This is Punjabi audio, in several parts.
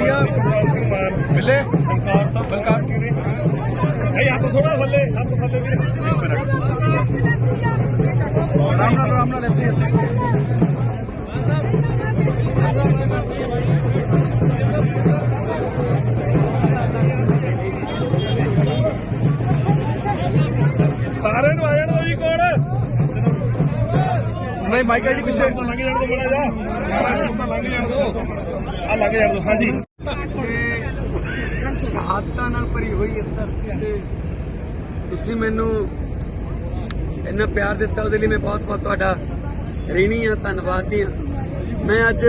ਵਧੀਆ ਮਿਲੇ ਚੰਕਾਰ ਸਾਹਿਬ ਬਲਕਾਰ ਕਿਹੜੇ ਭਾਈ ਹੱਥ ਥੋੜਾ ਥੱਲੇ, ਹੱਥ ਥੱਲੇ ਵੀਰੇ। ਰਾਮ ਨਾਲ ਰਾਮ ਨਾਲ ਇੱਥੇ ਸਾਰਿਆਂ ਨੂੰ ਆ ਜਾਣ ਦੋ ਜੀ ਕੋਣ ਨਹੀਂ ਮਾਈਕਲ ਜੀ ਪਿੱਛੇ। ਲੰਘ ਜਾਣ ਦੋ, ਮੜਾ ਜਾ ਸਾਰਾ ਲੰਘ ਜਾਣ ਦੋ ਆ, ਲੰਘ ਜਾਣ ਦੋ। ਹਾਂਜੀ। ਸ਼ਹਾਦਤਾਂ ਨਾਲ ਭਰੀ ਹੋਈ ਇਸ ਧਰਤੀ ਤੇ। ਤੁਸੀਂ ਮੈਨੂੰ ਇੰਨਾ ਪਿਆਰ ਦਿੱਤਾ, ਉਹਦੇ ਲਈ ਮੈਂ ਬਹੁਤ ਬਹੁਤ ਤੁਹਾਡਾ ঋਣੀ ਆ ਧੰਨਵਾਦੀ ਆ ਮੈਂ ਅੱਜ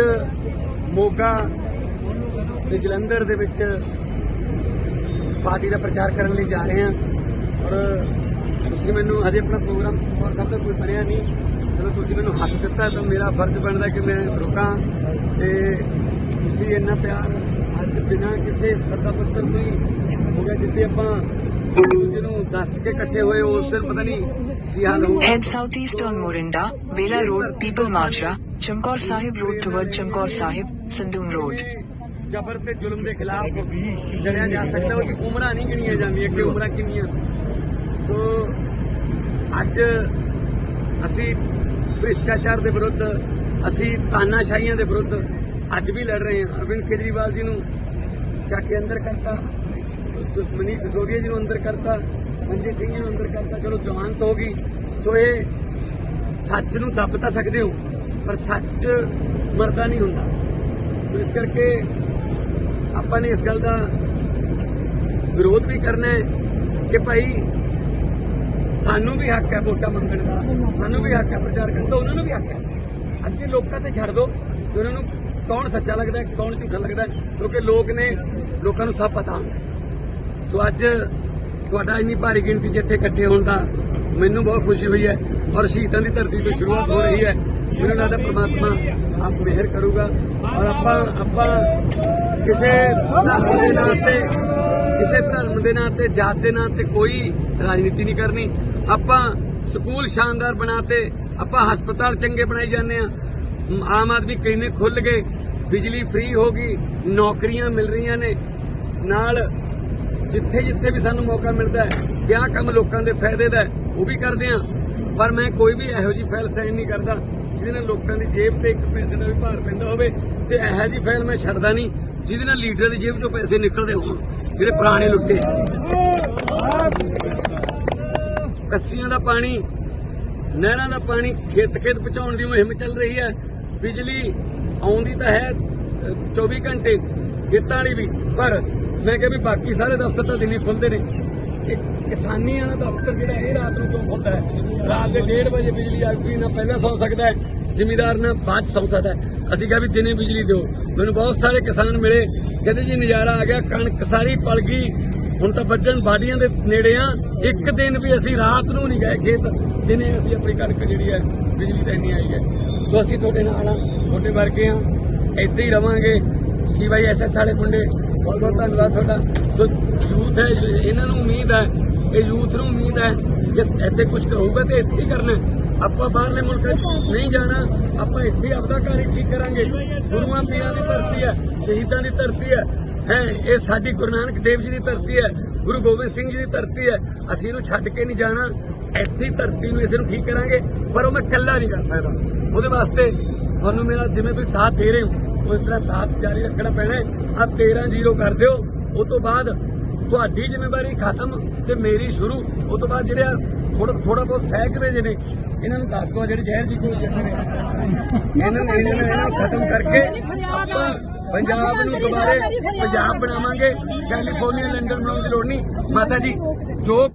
ਮੋਗਾ ਤੇ ਜਲੰਧਰ ਦੇ ਵਿੱਚ ਪਾਰਟੀ ਦਾ ਪ੍ਰਚਾਰ ਕਰਨ ਲਈ ਜਾ ਰਹੇ ਹਾਂ। ਔਰ ਤੁਸੀਂ ਮੈਨੂੰ ਹਜੇ ਆਪਣਾ ਪ੍ਰੋਗਰਾਮ ਔਰ ਸਭ ਦਾ ਕੋਈ ਬਣਿਆ ਨਹੀਂ। ਚਲੋ ਤੁਸੀਂ ਮੈਨੂੰ ਹੱਥ ਦਿੱਤਾ ਤਾਂ ਮੇਰਾ ਫਰਜ਼ ਬਣਦਾ ਕਿ ਮੈਂ ਰੁਕਾਂ ਤੇ ਤੁਸੀਂ ਇੰਨਾ ਪਿਆਰ ਅੱਜ ਬਿਨਾਂ ਕਿਸੇ ਸੱਦਾ ਪੱਤਰ ਤੋਂ ਹੀ ਹੋ ਗਿਆ ਜਿੱਤੇ ਆਪਾਂ ਦੂਜੇ ਨੂੰ ਦੱਸ ਕੇ ਇਕੱਠੇ ਹੋਏ ਉਸ ਦਿਨ ਪਤਾ ਨਹੀਂ ਕੀ ਹਾਲ ਹੋਊਗਾ Head southeast on Morinda, Bela Road, People Majra, Chamkaur Sahib Road toward Chamkaur Sahib, Sandung Road. ਜ਼ਬਰ ਤੇ ਜ਼ੁਲਮ ਦੇ ਖਿਲਾਫ ਲੜਿਆ ਜਾ ਸਕਦਾ ਉਹ ਚ ਉਮਰਾਂ ਨਹੀਂ ਗਿਣੀਆਂ ਜਾਂਦੀਆਂ ਕਿ ਉਮਰਾਂ ਕਿੰਨੀਆਂ ਸੀ ਸੋ ਅੱਜ ਅਸੀਂ ਭ੍ਰਿਸ਼ਟਾਚਾਰ ਦੇ ਵਿਰੁੱਧ ਅਸੀਂ ਤਾਨਾਸ਼ਾਹੀਆਂ ਦੇ ਵਿਰੁੱਧ ਅੱਜ ਵੀ ਲੜ ਰਹੇ ਹਾਂ। ਅਰਵਿੰਦ ਕੇਜਰੀਵਾਲ ਜੀ ਨੂੰ ਚੱਕ ਕੇ ਅੰਦਰ ਕਰਤਾ। ਮਨੀਸ਼ ਸਿਸੋਦੀਆ ਜੀ ਨੂੰ ਅੰਦਰ ਕਰਤਾ। ਸੰਜੇ ਸਿੰਘ ਜੀ ਨੂੰ ਅੰਦਰ ਕਰਤਾ। ਚਲੋ ਜ਼ਮਾਨਤ ਹੋ ਗਈ। ਸੋ ਇਹ ਸੱਚ ਨੂੰ ਦੱਬ ਤਾਂ ਸਕਦੇ ਹੋ, ਪਰ ਸੱਚ ਮਰਦਾ ਨਹੀਂ ਹੁੰਦਾ। ਸੋ ਇਸ ਕਰਕੇ ਆਪਾਂ ਨੇ ਇਸ ਗੱਲ ਦਾ ਵਿਰੋਧ ਵੀ ਕਰਨਾ ਹੈ ਕਿ ਭਾਈ ਸਾਨੂੰ ਵੀ ਹੱਕ ਹੈ ਵੋਟਾਂ ਮੰਗਣ ਦਾ। ਸਾਨੂੰ ਵੀ ਹੱਕ ਹੈ ਪ੍ਰਚਾਰ ਕਰਨ ਦਾ। ਉਹਨਾਂ ਨੂੰ ਵੀ ਹੱਕ ਹੈ। ਅੱਗੇ ਲੋਕਾਂ ਤੇ ਛੱਡ ਦਿਓ। ਕਿ ਉਹਨਾਂ ਨੂੰ ਕੌਣ ਸੱਚਾ ਲੱਗਦਾ ਕੌਣ ਝੂਠਾ ਲੱਗਦਾ ਕਿਉਂਕਿ ਲੋਕ ਨੇ ਲੋਕਾਂ ਨੂੰ ਸਭ ਪਤਾ ਹੁੰਦਾ ਸੋ ਅੱਜ ਤੁਹਾਡਾ ਇੰਨੀ ਭਾਰੀ ਗਿਣਤੀ 'ਚ ਇੱਥੇ ਇਕੱਠੇ ਹੋਣ ਦਾ ਮੈਨੂੰ ਬਹੁਤ ਖੁਸ਼ੀ ਹੋਈ ਹੈ ਔਰ ਸ਼ਹੀਦਾਂ ਦੀ ਧਰਤੀ ਤੋਂ ਸ਼ੁਰੂਆਤ ਹੋ ਰਹੀ ਹੈ। ਮੈਨੂੰ ਲੱਗਦਾ ਪ੍ਰਮਾਤਮਾ ਆਪ ਮਿਹਰ ਕਰੂਗਾ ਔਰ ਆਪਾਂ ਆਪਾਂ ਕਿਸੇ ਧਰਮ ਦੇ ਨਾਂ ਤੇ, ਕਿਸੇ ਧਰਮ ਦੇ ਨਾਂ ਤੇ, ਜਾਤ ਦੇ ਨਾਂ ਤੇ ਕੋਈ ਰਾਜਨੀਤੀ ਨਹੀਂ ਕਰਨੀ। ਆਪਾਂ ਸਕੂਲ ਸ਼ਾਨਦਾਰ ਬਣਾਤੇ ਆਪਾਂ ਹਸਪਤਾਲ ਚੰਗੇ ਬਣਾਈ ਜਾਂਦੇ ਆ ਆਮ ਆਦਮੀ ਕਲੀਨਿਕ ਖੁੱਲ ਗਏ, ਬਿਜਲੀ ਫ੍ਰੀ ਹੋ ਗਈ, ਨੌਕਰੀਆਂ ਮਿਲ ਰਹੀਆਂ ਨੇ। ਨਾਲ ਜਿੱਥੇ ਜਿੱਥੇ ਵੀ ਸਾਨੂੰ ਮੌਕਾ ਮਿਲਦਾ ਹੈ, ਕਿਆ ਕੰਮ ਲੋਕਾਂ ਦੇ ਫਾਇਦੇ ਦਾ ਉਹ ਵੀ ਕਰਦੇ ਆ ਪਰ ਮੈਂ ਕੋਈ ਵੀ ਇਹੋ ਜੀ ਫਾਈਲ ਸਾਈਨ ਨਹੀਂ ਕਰਦਾ, ਜਿਹਦੇ ਨਾਲ ਲੋਕਾਂ ਦੀ ਜੇਬ ਤੇ ਇੱਕ ਪੈਸੇ ਦਾ ਵੀ ਭਾਰ ਪੈਂਦਾ ਹੋਵੇ ਤੇ ਇਹੋ ਜੀ ਫਾਈਲ ਮੈਂ ਛੱਡਦਾ ਨਹੀਂ, ਜਿਹਦੇ ਨਾਲ ਲੀਡਰ ਦੀ ਜੇਬ ਚੋਂ ਪੈਸੇ ਨਿਕਲਦੇ ਹੋਣ, ਜਿਹੜੇ ਪੁਰਾਣੇ ਲੁੱਟੇ। ਕੱਸੀਆਂ ਦਾ ਪਾਣੀ, ਨਹਿਰਾਂ ਦਾ ਪਾਣੀ ਖੇਤ ਖੇਤ ਪਹੁੰਚਾਉਣ ਦੀ ਮੁਹਿੰਮ ਚੱਲ ਰਹੀ ਹੈ। ਬਿਜਲੀ ਆਉਂਦੀ ਤਾਂ ਹੈ ਅ, 24 ਘੰਟੇ ਖੇਤਾਂ ਵਾਲੀ ਵੀ ਪਰ ਮੈਂ ਕਿਹਾ ਵੀ ਬਾਕੀ ਸਾਰੇ ਦਫ਼ਤਰ ਤਾਂ ਦਿਨੇ ਖੁੱਲਦੇ ਨੇ। ਇਹ ਕਿਸਾਨੀ ਵਾਲਾ ਦਫ਼ਤਰ ਜਿਹੜਾ ਇਹ ਰਾਤ ਨੂੰ ਕਿਉਂ ਖੁੱਲਦਾ ਹੈ? ਰਾਤ ਦੇ 1:30 ਵਜੇ ਬਿਜਲੀ ਆਊਗੀ ਨਾ ਪਹਿਲਾਂ ਸੌ ਸਕਦਾ ਹੈ ਜ਼ਿਮੀਦਾਰ ਨਾ ਬਾਅਦ 'ਚ ਸੌ ਸਕਦਾ ਅਸੀਂ ਕਿਹਾ ਵੀ ਦਿਨੇ ਬਿਜਲੀ ਦਿਓ। ਮੈਨੂੰ ਬਹੁਤ ਸਾਰੇ ਕਿਸਾਨ ਮਿਲੇ ਕਹਿੰਦੇ ਜੀ ਨਜ਼ਾਰਾ ਆ ਗਿਆ ਕਣਕ ਸਾਰੀ ਪਲ ਗਈ ਹੁਣ ਤਾਂ ਵੱਜਣ ਬਾਡੀਆਂ ਦੇ ਨੇੜੇ ਆ। ਇੱਕ ਦਿਨ ਵੀ ਅਸੀਂ ਰਾਤ ਨੂੰ ਨਹੀਂ ਗਏ ਖੇਤ ਦਿਨੇ ਅਸੀਂ ਆਪਣੀ ਕਣਕ ਜਿਹੜੀ ਹੈ ਬਿਜਲੀ ਤਾਂ ਇੰਨੀ ਆਈ ਹੈ। ਸੋ ਅਸੀਂ ਤੁਹਾਡੇ ਨਾਲ ਆ ਤੁਹਾਡੇ ਵਰਗੇ ਆ ਇੱਥੇ ਹੀ ਰਵਾਂਗੇ। ਸੀਵਾਈਐਸਐਸ ਵਾਲੇ ਮੁੰਡੇ, ਬਹੁਤ ਬਹੁਤ ਧੰਨਵਾਦ ਤੁਹਾਡਾ। ਸੋ ਯੂਥ ਹੈ, ਇਹਨਾਂ ਨੂੰ ਉਮੀਦ ਹੈ, ਇਹ ਯੂਥ ਨੂੰ ਉਮੀਦ ਹੈ ਕਿ ਇੱਥੇ ਕੁਝ ਕਰੂਗਾ ਤੇ ਇੱਥੇ ਹੀ ਕਰਨਾ ਆਪਾਂ ਬਾਹਰਲੇ ਮੁਲਕਾਂ 'ਚ ਨਹੀਂ ਜਾਣਾ, ਆਪਾਂ ਇੱਥੇ ਆਪਦਾ ਘਰ ਹੀ ਠੀਕ ਕਰਾਂਗੇ। ਗੁਰੂਆਂ ਪੀਰਾਂ ਦੀ ਧਰਤੀ ਹੈ, ਸ਼ਹੀਦਾਂ ਦੀ ਧਰਤੀ ਹੈ। ਹੈ, ਇਹ ਸਾਡੀ ਗੁਰੂ ਨਾਨਕ ਦੇਵ ਜੀ ਦੀ ਧਰਤੀ ਹੈ, ਗੁਰੂ ਗੋਬਿੰਦ ਸਿੰਘ ਜੀ ਦੀ ਧਰਤੀ ਹੈ। ਅਸੀਂ ਇਹਨੂੰ ਛੱਡ ਕੇ ਨਹੀਂ ਜਾਣਾ। ਇੱਥੇ ਧਰਤੀ ਨੂੰ ਇਸੇ ਨੂੰ ਠੀਕ ਕਰਾਂਗੇ, ਪਰ ਉਹ ਮੈਂ ਇਕੱਲਾ ਨਹੀਂ ਕਰ ਸਕਦਾ। ਉਹਦੇ ਵਾਸਤੇ ਤੁਹਾਨੂੰ ਮੇਰਾ ਜਿਵੇਂ ਤੁਸੀਂ ਸਾਥ ਦੇ ਰਹੇ ਹੋ ਉਸ ਤਰ੍ਹਾਂ ਸਾਥ ਜਾਰੀ ਰੱਖਣਾ ਪੈਣਾ ਆ 13 ਜ਼ੀਰੋ ਕਰ ਦਿਓ। ਉਸ ਤੋਂ ਬਾਅਦ ਤੁਹਾਡੀ ਜ਼ਿੰਮੇਵਾਰੀ ਖਤਮ ਤੇ ਮੇਰੀ ਸ਼ੁਰੂ। ਉਸ ਤੋਂ ਬਾਅਦ ਜਿਹੜੇ ਥੋੜਾ ਥੋੜਾ ਬਹੁਤ ਸਹਿਕਦੇ ਜਿਹਨੇ ਇਹਨਾਂ ਨੂੰ ਦੱਸ ਦਿਓ, ਜਿਹੜੇ ਜ਼ਹਿਰ ਜੀ ਕੋਲ ਜਾਂਦੇ ਨੇ ਇਹਨਾਂ ਨੂੰ ਇਹਨਾਂ ਨੂੰ ਖਤਮ ਕਰਕੇ ਆਪਾਂ ਪੰਜਾਬ ਨੂੰ ਦੁਬਾਰੇ ਪੰਜਾਬ ਬਣਾਵਾਂਗੇ। ਕੈਲੀਫੋਰਨੀਆ ਲੰਡਨ ਬਣਾਉਣ ਦੀ ਲੋੜ ਨਹੀਂ। ਮਾਤਾ ਜੀ, ਜੋ